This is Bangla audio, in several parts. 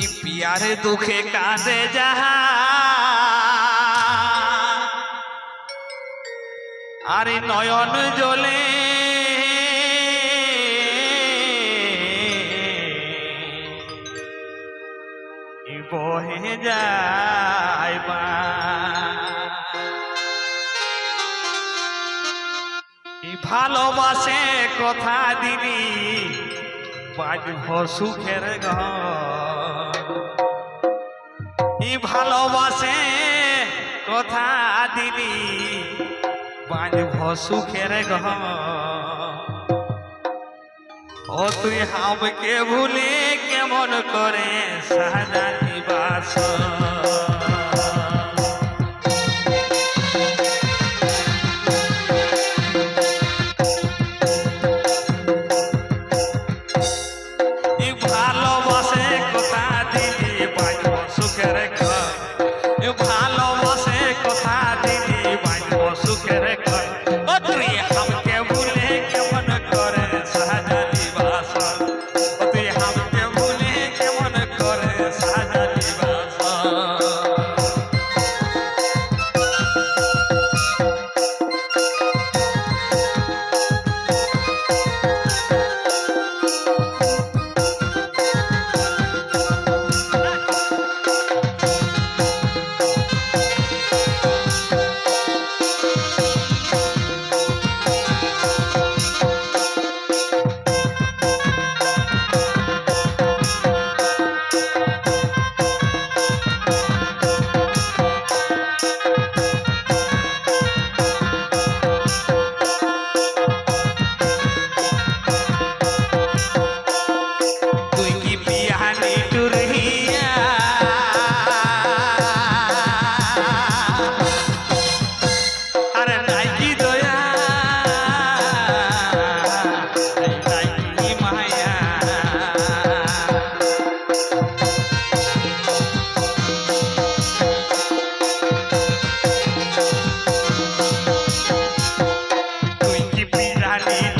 ই পিয়ার দুঃখে কাঁদে যাহা। আরে নয়ন জলে বহে যাইবা ভালোবাসে কথা দিলি বাজব সুখের ই ভালোবাসে, কথা দিলি বাজব সুখের ঘ ও তুই হামকে ভুলে কেমন করে সাদা নিবাস ಕಾಣಿ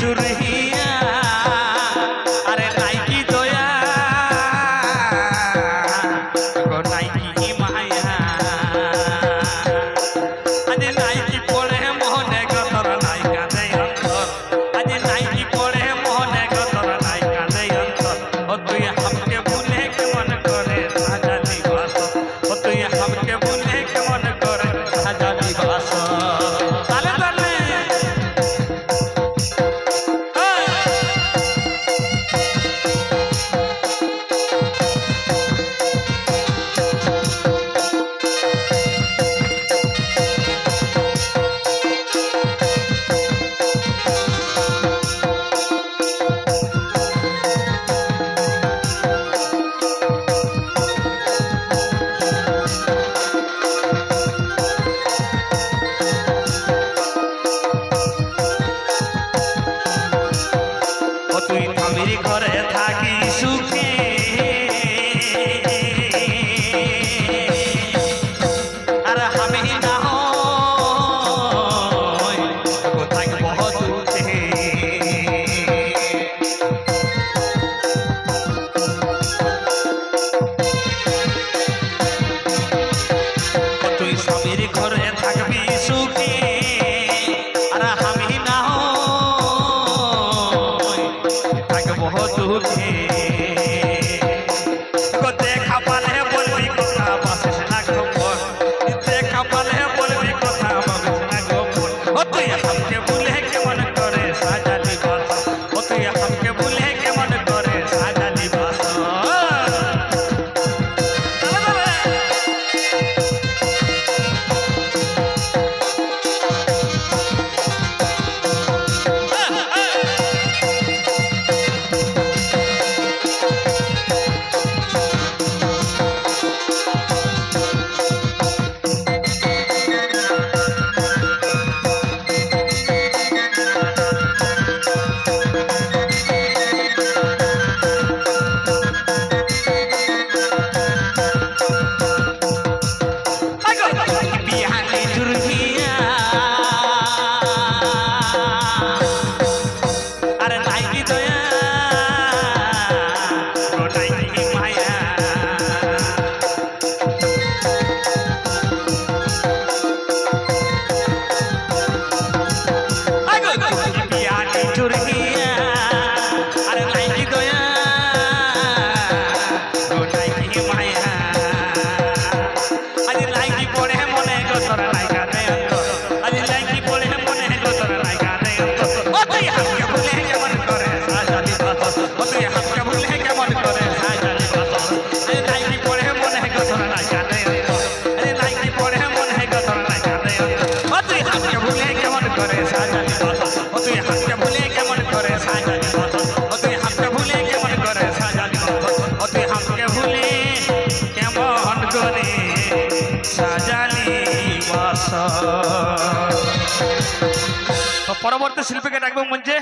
পরবর্তী শিল্পীকে ডাকবেন মঞ্চে।